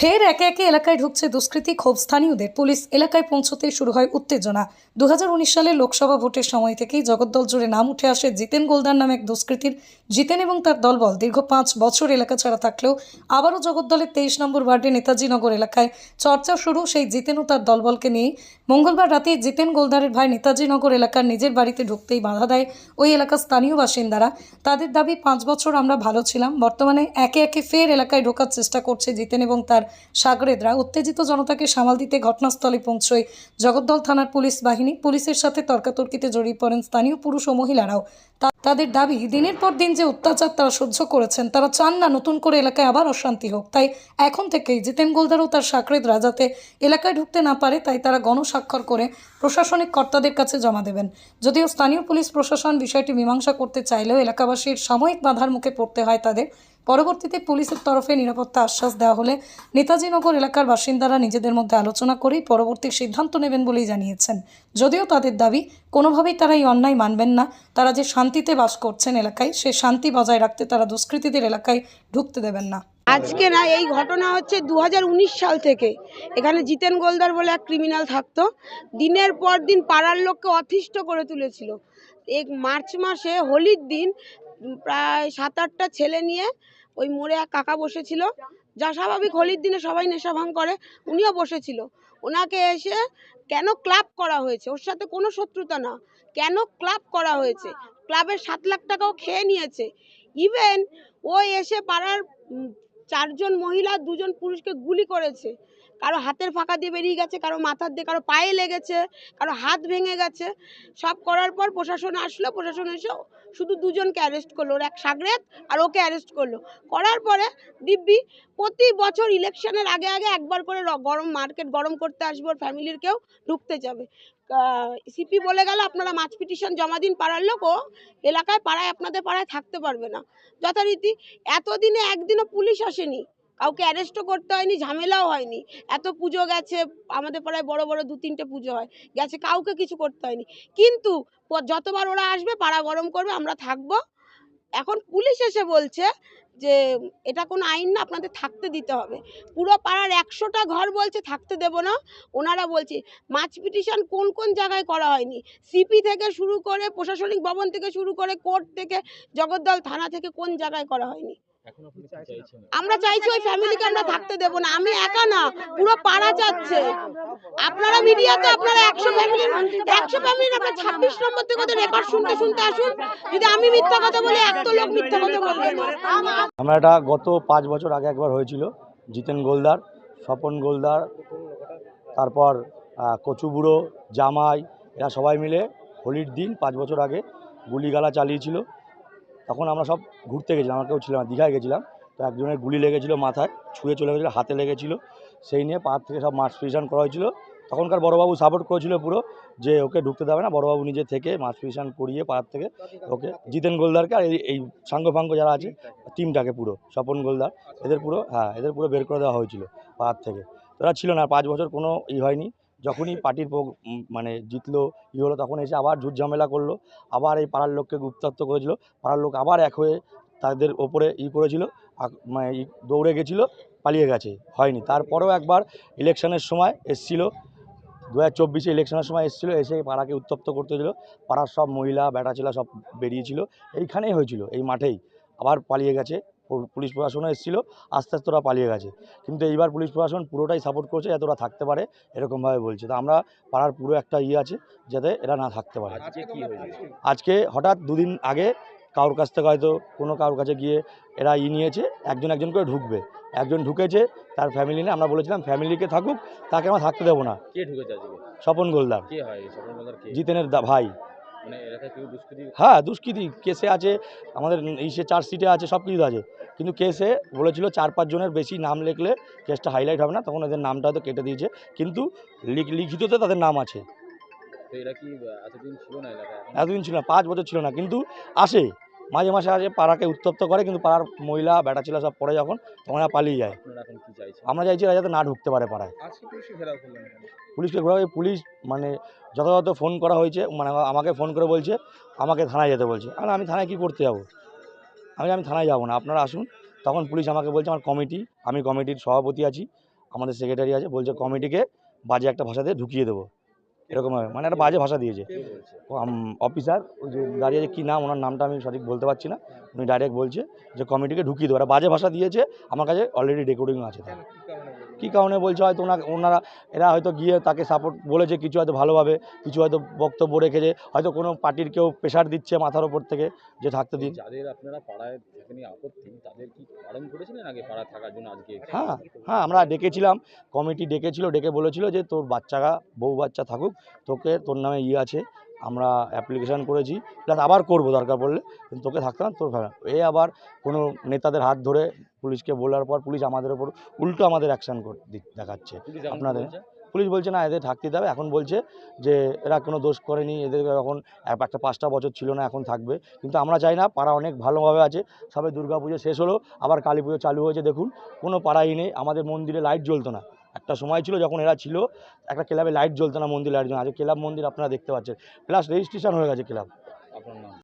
ফের একে একে এলাকায় ঢুকছে দুষ্কৃতী ক্ষোভ। স্থানীয়দের পুলিশ এলাকায় পৌঁছতেই শুরু হয় উত্তেজনা। দুহাজার উনিশ সালে লোকসভা ভোটের সময় থেকেই জগদ্দল জুড়ে নাম উঠে আসে জিতেন গোলদার নামে এক দুষ্কৃতীর। জিতেন এবং তার দলবল দীর্ঘ পাঁচ বছর এলাকা ছাড়া থাকলেও আবারও জগদ্দলের তেইশ নম্বর ওয়ার্ডে নেতাজি নগর এলাকায় চর্চা শুরু। সেই জিতেন ও তার দলবলকে নিয়ে মঙ্গলবার রাতে জিতেন গোলদারের ভাই নেতাজি নগর এলাকার নিজের বাড়িতে ঢুকতেই বাধা দেয় ওই এলাকার স্থানীয় বাসিন্দারা। তাদের দাবি, পাঁচ বছর আমরা ভালো ছিলাম, বর্তমানে একে একে ফের এলাকায় ঢোকার চেষ্টা করছে জিতেন এবং তার সাগরেদরা উত্তেজিত জনতাকে সামাল দিতে ঘটনাস্থলে পৌঁছয় জগদ্দল থানার পুলিশ বাহিনী। পুলিশের সাথে তর্কাতর্কিতে জড়িয়ে পড়েন স্থানীয় পুরুষ ও মহিলারাও। তাদের দাবি, দিনের পর দিন যে অত্যাচার তারা সহ্য করেছেন, তারা চান না নতুন করে এলাকায় আবার অশান্তি হোক। তাই এখন থেকেই জিতেন গোলদার ও তার সাকরেদরা যাতে এলাকায় ঢুকতে না পারে, তাই তারা গণস্বাক্ষর করে প্রশাসনিক কর্তাদের কাছে জমা দেবেন। যদিও স্থানীয় পুলিশ প্রশাসন বিষয়টি মীমাংসা করতে চাইলেও এলাকাবাসীর সাময়িক বাধার মুখে পড়তে হয় তাদের। পরবর্তীতে পুলিশের তরফে নিরাপত্তা আশ্বাস দেওয়া হলে নেতাজি নগর এলাকার বাসিন্দারা নিজেদের মধ্যে আলোচনা করেই পরবর্তী সিদ্ধান্ত নেবেন বলেই জানিয়েছেন। যদিও তাদের দাবি কোনোভাবেই তারা এই অন্যায় মানবেন না। তারা যে শান্তিতে বাস করছেন এলাকায়, সে শান্তি বজায় রাখতে তারা দুষ্কৃতীদের এলাকায় ঢুকতে দেবেন না। আজকে না, এই ঘটনা হচ্ছে দু হাজার উনিশ সাল থেকে। এখানে জিতেন গোলদার বলে এক ক্রিমিনাল থাকতো। দিনের পর দিন পাড়ার লোককে অতিষ্ঠ করে তুলেছিল। এক মার্চ মাসে হোলির দিন, প্রায় সাত আটটা ছেলে নিয়ে ওই মোড়ে এক কাকা বসেছিল। যা স্বাভাবিক হোলির দিনে সবাই নেশা ভাঙ করে, উনিও বসেছিল। ওনাকে এসে কেন ক্লাব করা হয়েছে? ওর সাথে কোনো শত্রুতা না। কেন ক্লাব করা হয়েছে? ক্লাবের সাত লাখ টাকাও খেয়ে নিয়েছে। ইভেন ও এসে পাড়ার চারজন মহিলা, দুজন পুরুষকে গুলি করেছে। কারও হাতের ফাঁকা দিয়ে বেরিয়ে গেছে, কারও মাথার দিয়ে, কারও পায়ে লেগেছে, কারও হাত ভেঙে গেছে। সব করার পর প্রশাসন আসলো, প্রশাসন এসে শুধু দুজনকে অ্যারেস্ট করল। ওর এক সাগরেত আর ওকে অ্যারেস্ট করল। করার পরে দিব্যি প্রতি বছর ইলেকশনের আগে আগে একবার করে গরম মার্কেট গরম করতে আসবে। ওর ফ্যামিলির কেউ ঢুকতে যাবে। সিপি বলে গেল, আপনারা মাছ পিটিশন জমা দিন, পাড়ার লোক ও এলাকায় পাড়ায়, আপনাদের পাড়ায় থাকতে পারবে না। যথারীতি এতদিনে একদিনও পুলিশ আসেনি। কাউকে অ্যারেস্টও করতে হয়নি, ঝামেলাও হয়নি। এত পুজো গেছে, আমাদের পাড়ায় বড় বড় দু তিনটে পুজো হয়, গেছে, কাউকে কিছু করতে হয়নি। কিন্তু যতবার ওরা আসবে, পাড়া গরম করবে, আমরা থাকব। এখন পুলিশ এসে বলছে যে, এটা কোনো আইন না, আপনাদের থাকতে দিতে হবে। পুরো পাড়ার একশোটা ঘর বলছে, থাকতে দেব না। ওনারা বলছে, মাছ পিটিশন কোন কোন জায়গায় করা হয়নি? সিপি থেকে শুরু করে, প্রশাসনিক ভবন থেকে শুরু করে, কোর্ট থেকে, জগদ্দল থানা থেকে কোন জায়গায় করা হয়নি? আমরা চাইছি ওই ফ্যামিলিকে আমরা থাকতে দেব না আমি একা না পুরো পাড়া যাচ্ছে। আপনারা মিডিয়াতে আপনারা একশো ফ্যামিলি একশো ফ্যামিলি আপনার ছাব্বিশ নম্বর থেকে ওদের রেকর্ড শুনতে শুনতে আসুন। যদি আমি মিথ্যা কথা বলি এক তো লোক মিথ্যা কথা বলবে। আমরা এটা গত পাঁচ বছর আগে একবার হয়েছিল জিতেন গোলদার স্বপন গোলদার তারপর কচুবুড়ো জামাই এরা সবাই মিলে হোলির দিন পাঁচ বছর আগে গুলিগালা চালিয়েছিল। তখন আমরা সব ঘুরতে গেছিলাম আমরা কেউ ছিলাম দীঘায় গেছিলাম। তো একজনের গুলি লেগেছিল মাথায় ছুঁয়ে চলে গেছিল হাতে লেগেছিলো। সেই নিয়ে পাহাড় থেকে সব মাছ ফিশন করা হয়েছিল। তখনকার বড়বাবু সাপোর্ট করেছিল পুরো যে ওকে ঢুকতে দেবে না বড়বাবু নিজে থেকে মাছ ফিশন করিয়ে পাহাড় থেকে ওকে জিতেন গোলদারকে আর এই- এই সাঙ্গ ফাঙ্গ যারা আছে টিমটাকে পুরো স্বপন গোলদার। এদের পুরো হ্যাঁ এদের পুরো বের করে দেওয়া হয়েছিল পাহাড় থেকে। তোরা ছিল না পাঁচ বছর কোনো ই হয়নি। যখনই পার্টির মানে জিতলো ই হলো, তখন এসে আবার ঝুট ঝামেলা করল, আবার এই পাড়ার লোককে উত্তপ্ত করেছিল, পাড়ার লোক আবার এক হয়ে তাদের ওপরে ই করেছিল মানে দৌড়ে গেছিল, পালিয়ে গেছে, হয়নি। তারপরেও একবার ইলেকশনের সময় এসছিল, দু হাজার চব্বিশে ইলেকশনের সময় এসেছিল, এসে পাড়াকে উত্তপ্ত করতে দিল, পাড়ার সব মহিলা বেটাছেলা সব বেরিয়েছিল, এইখানেই হয়েছিল, এই মাঠেই, আবার পালিয়ে গেছে পুলিশ প্রশাসনও এসেছিল আস্তে আস্তে ওরা পালিয়ে গেছে। কিন্তু এইবার পুলিশ প্রশাসন পুরোটাই সাপোর্ট করছে যাতে ওরা থাকতে পারে এরকমভাবে বলছে। তো আমরা পাড়ার পুরো একটা ইয়ে আছে যাতে এরা না থাকতে পারে। আজকে হঠাৎ দুদিন আগে কারোর কাছ থেকে হয়তো কোনো কারোর কাছে গিয়ে এরা ই নিয়েছে একজন একজন করে ঢুকবে। একজন ঢুকেছে তার ফ্যামিলি নিয়ে আমরা বলেছিলাম ফ্যামিলিকে থাকুক তাকে আমরা থাকতে দেবো না। কে ঢুকেছে স্বপন গোলদার। জিতেনের দা ভাই। মানে হ্যাঁ দুষ্কৃতি। কেসে আছে আমাদের ইসে চার্জশিটে আছে সব কিছু আছে। কিন্তু কেসে বলেছিল চার পাঁচজনের বেশি নাম লিখলে কেসটা হাইলাইট হবে না তখন ওদের নামটা তো কেটে দিয়েছে। কিন্তু লিখ- লিখিততে তাদের নাম আছে? এতদিন ছিল না পাঁচ বছর ছিল না। কিন্তু আসে। মাঝে মাঝে আসে পাড়াকে উত্তপ্ত করে কিন্তু পাড়ার মহিলা বেটা ছেলে সব পড়ে যখন তখন পালিয়ে যায়। আমরা চাইছি এরা যাতে না ঢুকতে পারে পাড়ায়? পুলিশকে ঘোরাবে পুলিশ মানে যথাযথ ফোন করা হয়েছে মানে আমাকে ফোন করে বলছে আমাকে থানায় যেতে বলছে। আর আমি থানায় কী করতে যাব? আমি আমি থানায় যাব না। আপনারা আসুন। তখন পুলিশ আমাকে বলছে আমার কমিটি আমি কমিটির সভাপতি আছি আমাদের সেক্রেটারি আছে বলছে কমিটিকে বাজে একটা ভাষাতে ঢুকিয়ে দেবো। এরকম মানে একটা বাজে ভাষা দিয়েছে। অফিসার ওই যে দাঁড়িয়ে কী নাম ওনার নামটা আমি সঠিক বলতে পারছি না। উনি ডাইরেক্ট বলছে যে কমিটিকে ঢুকিয়ে দেবো একটা বাজে ভাষা দিয়েছে। আমার কাছে অলরেডি রেকর্ডিং আছে। কী কারণে বলছে? হয়তো ওনা ওনারা এরা হয়তো গিয়ে তাকে সাপোর্ট বলেছে কিছু হয়তো ভালোভাবে কিছু হয়তো বক্তব্য রেখেছে হয়তো কোনো পার্টির কেউ প্রেশার দিচ্ছে মাথার ওপর থেকে যে থাকতে দিন। যাদের আপনারা পাড়ায় আপত্তি তাদের কি বারণ করেছিলেন আগে পাড়ায় থাকার জন্য আজকে হ্যাঁ হ্যাঁ আমরা ডেকেছিলাম কমিটি ডেকেছিল ডেকে বলেছিল যে তোর বাচ্চারা বউ বাচ্চা থাকুক তোকে তোর নামে ইয়ে আছে আমরা অ্যাপ্লিকেশান করেছি। প্লাস আবার করব দরকার পড়লে। কিন্তু তোকে থাকতে না তোর ফ্যামিলি এ আবার কোনো নেতাদের হাত ধরে পুলিশকে বলার পর পুলিশ আমাদের ওপর উল্টো আমাদের অ্যাকশান দেখাচ্ছে। আপনাদের- পুলিশ বলছে না এদের থাকতে দেবে। এখন বলছে যে এরা কোনো দোষ করেনি। এদের এখন একটা পাঁচটা বছর ছিল না এখন থাকবে। কিন্তু আমরা চাই না পাড়া অনেক ভালোভাবে আছে। সবে দুর্গা পুজো শেষ হলো আবার কালী পুজো চালু হয়েছে। দেখুন কোনো পাড়াই নেই। আমাদের মন্দিরে লাইট জ্বলতো না। একটা সময় ছিল যখন এরা ছিল, একটা ক্লাবে লাইট জ্বলতো না মন্দির লাইট জ্বলতো আজকে ক্লাব মন্দির আপনারা দেখতে পাচ্ছেন। প্লাস রেজিস্ট্রেশন হয়ে গেছে ক্লাব। আপনার নাম?